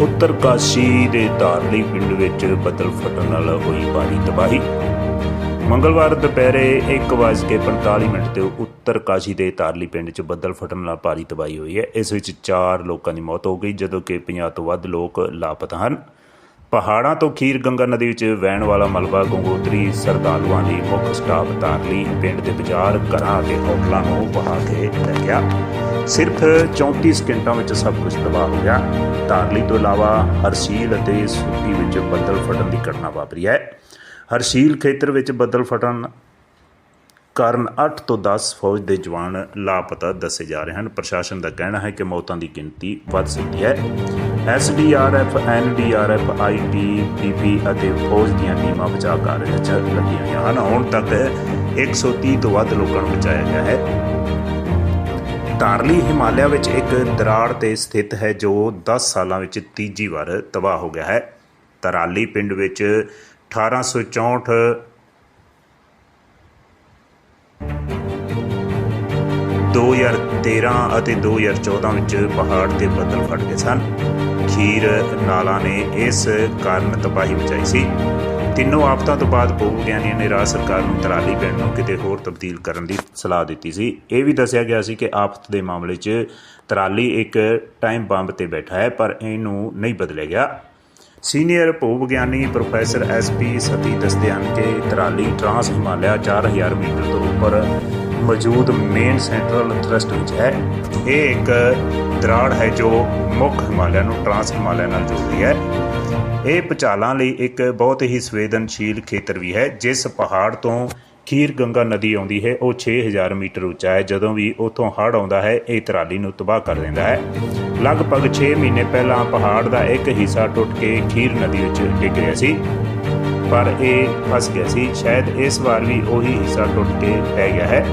ਉੱਤਰ ਕਾਸ਼ੀ ਦੇ ਧਾਰਲੀ ਪਿੰਡ ਵਿੱਚ ਬੱਦਲ ਫਟਣ ਨਾਲ ਹੋਈ ਭਾਰੀ ਤਬਾਹੀ। ਮੰਗਲਵਾਰ ਦੁਪਹਿਰੇ 1:45 ਮਿੰਟ ਤੇ ਉੱਤਰਕਾਸ਼ੀ ਦੇ ਤਾਰਲੀ ਪਿੰਡ 'ਚ ਬੱਦਲ ਫਟਣ ਨਾਲ ਭਾਰੀ ਤਬਾਹੀ ਹੋਈ ਹੈ। ਇਸ ਵਿੱਚ 4 ਲੋਕਾਂ ਦੀ ਮੌਤ ਹੋ ਗਈ, ਜਦੋਂ ਕਿ 50 ਤੋਂ ਵੱਧ ਲੋਕ ਲਾਪਤਾ ਹਨ। ਪਹਾੜਾਂ ਤੋਂ ਖੀਰ ਗੰਗਾ ਨਦੀ ਵਿੱਚ ਵਹਿਣ ਵਾਲਾ ਮਲਬਾ ਗੰਗੋਤਰੀ ਸਰਦਾਲੂਆਂ ਦੀ ਮੁੱਖ ਸਟਾਪ ਧਾਰਲੀ ਪਿੰਡ ਦੇ ਬਾਜ਼ਾਰ, ਘਰਾਂ ਅਤੇ ਹੋਟਲਾਂ ਨੂੰ ਵਹਾ ਕੇ ਲੈ ਗਿਆ ਸਿਰਫ 34 ਸਕਿੰਟਾਂ ਵਿੱਚ ਸਭ ਕੁਝ ਤਬਾਹ ਹੋ ਗਿਆ। ਧਾਰਲੀ ਤੋਂ ਇਲਾਵਾ ਹਰਸ਼ੀਲ ਅਤੇ ਸੁੱਕੀ ਵਿੱਚ ਬੱਦਲ ਫਟਣ ਦੀ ਘਟਨਾ ਵਾਪਰੀ ਹੈ। ਹਰਸ਼ੀਲ ਖੇਤਰ ਵਿੱਚ ਬੱਦਲ ਫਟਣ ਕਾਰਨ 8 ਤੋਂ 10 ਫੌਜ ਦੇ ਜਵਾਨ ਲਾਪਤਾ ਦੱਸੇ ਜਾ ਰਹੇ ਹਨ। ਪ੍ਰਸ਼ਾਸਨ ਦਾ ਕਹਿਣਾ ਹੈ ਕਿ ਮੌਤਾਂ ਦੀ ਗਿਣਤੀ ਵੱਧ ਸਕਦੀ ਹੈ। ਐਸਡੀਆਰਐਫ ਐਨਡੀਆਰਐਫ ਆਈਟੀਬੀਪੀ ਅਤੇ ਫੌਜ ਦੀਆਂ ਟੀਮਾਂ ਬਚਾਅ ਕਾਰਜ ਵਿੱਚ ਲੱਗੀਆਂ ਹੋਈਆਂ ਹਨ। ਹੁਣ ਤੱਕ 130 ਤੋਂ ਵੱਧ ਲੋਕਾਂ ਨੂੰ ਬਚਾਇਆ ਗਿਆ ਹੈ। ਧਾਰਲੀ ਹਿਮਾਲਿਆ ਵਿੱਚ ਇੱਕ ਦਰਾੜ ਤੇ ਸਥਿਤ ਹੈ, ਜੋ 10 ਸਾਲਾਂ ਵਿੱਚ ਤੀਜੀ ਵਾਰ ਤਬਾਹ ਹੋ ਗਿਆ ਹੈ। ਤਰਾਲੀ ਪਿੰਡ ਵਿੱਚ 1864 2013 ਅਤੇ 2014 ਵਿੱਚ ਪਹਾੜ ਤੇ ਬੱਦਲ ਫਟ ਗਏ ਸਨ। ਖੀਰ ਨਾਲਾ ਨੇ ਇਸ ਕਾਰਨ ਤਬਾਹੀ ਮਚਾਈ ਸੀ। ਤਿੰਨੋਂ ਆਫਤਾਂ ਤੋਂ ਬਾਅਦ ਭੂ ਵਿਗਿਆਨੀਆਂ ਨੇ ਰਾਜ ਸਰਕਾਰ ਨੂੰ ਤਰਾਲੀ ਪਿੰਡ ਨੂੰ ਕਿਤੇ ਹੋਰ ਤਬਦੀਲ ਕਰਨ ਦੀ ਸਲਾਹ ਦਿੱਤੀ ਸੀ। ਇਹ ਵੀ ਦੱਸਿਆ ਗਿਆ ਸੀ ਕਿ ਆਫਤ ਦੇ ਮਾਮਲੇ 'ਚ ਤਰਾਲੀ ਇੱਕ ਟਾਈਮ ਬੰਬ ਤੇ ਬੈਠਾ ਹੈ, ਪਰ ਇਹਨੂੰ ਨਹੀਂ ਬਦਲਿਆ ਗਿਆ। ਸੀਨੀਅਰ ਭੂ ਵਿਗਿਆਨੀ ਪ੍ਰੋਫੈਸਰ ਐਸਪੀ ਸਤੀ ਦੱਸਦੇ ਹਨ ਕਿ ਤਰਾਲੀ ਟਰਾਂਸ ਹਿਮਾਲਿਆ 4000 ਮੀਟਰ ਤੋਂ ਉੱਪਰ ਮੌਜੂਦ ਮੇਨ ਸੈਂਟਰਲ ਥਰਸਟ ਵਿੱਚ ਹੈ। ਇਹ ਇੱਕ ਦਰਾੜ ਹੈ ਜੋ ਮੁੱਖ ਹਿਮਾਲਿਆ ਨੂੰ ਟਰਾਂਸ ਹਿਮਾਲਿਆ ਨਾਲ ਜੋੜਦੀ ਹੈ। ਇਹ ਪਚਾਲਾਂ ਲਈ ਇੱਕ ਬਹੁਤ ਹੀ ਸੰਵੇਦਨਸ਼ੀਲ ਖੇਤਰ ਵੀ ਹੈ। ਜਿਸ ਪਹਾੜ ਤੋਂ ਖੀਰ ਗੰਗਾ ਨਦੀ ਆਉਂਦੀ ਹੈ, ਉਹ 6000 ਮੀਟਰ ਉੱਚਾ ਹੈ। ਜਦੋਂ ਵੀ ਉਥੋਂ ਹੜ੍ਹ ਆਉਂਦਾ ਹੈ, ਇਹ ਤਰਾਲੀ ਨੂੰ ਤਬਾਹ ਕਰ ਦਿੰਦਾ ਹੈ। ਲਗਭਗ 6 ਮਹੀਨੇ ਪਹਿਲਾਂ ਪਹਾੜ ਦਾ ਇੱਕ ਹਿੱਸਾ ਟੁੱਟ ਕੇ ਖੀਰ ਨਦੀ ਵਿੱਚ ਡਿੱਗ ਗਿਆ ਸੀ। ਪਰ ਇਹ ਫਸ ਗਿਆ ਸੀ। ਸ਼ਾਇਦ ਇਸ ਵਾਰ ਵੀ ਉਹੀ ਹਿੱਸਾ ਟੁੱਟ ਕੇ ਪੈ ਗਿਆ ਹੈ।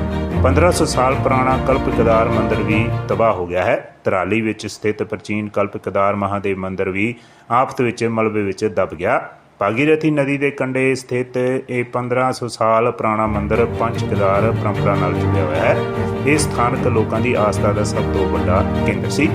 1500 ਸਾਲ ਪੁਰਾਣਾ ਕਲਪ ਕਦਾਰ ਮੰਦਿਰ ਵੀ ਤਬਾਹ ਹੋ ਗਿਆ ਹੈ। ਤਰਾਲੀ ਵਿੱਚ ਸਥਿਤ ਪ੍ਰਾਚੀਨ ਕਲਪ ਕਦਾਰ ਮਹਾਦੇਵ ਮੰਦਿਰ ਵੀ ਆਫਤ ਵਿੱਚ ਮਲਬੇ ਵਿੱਚ ਦਬ ਗਿਆ। ਭਾਗੀਰਥੀ ਨਦੀ ਦੇ ਕੰਢੇ ਸਥਿਤ ਇਹ 1500 ਸਾਲ ਪੁਰਾਣਾ ਮੰਦਿਰ ਪੰਜ ਕੇਦਾਰ ਪਰੰਪਰਾ ਨਾਲ ਜੁੜਿਆ ਹੋਇਆ ਹੈ। ਇਹ ਸਥਾਨਕ ਲੋਕਾਂ ਦੀ ਆਸਥਾ ਦਾ ਸਭ ਤੋਂ ਵੱਡਾ ਕੇਂਦਰ ਸੀ।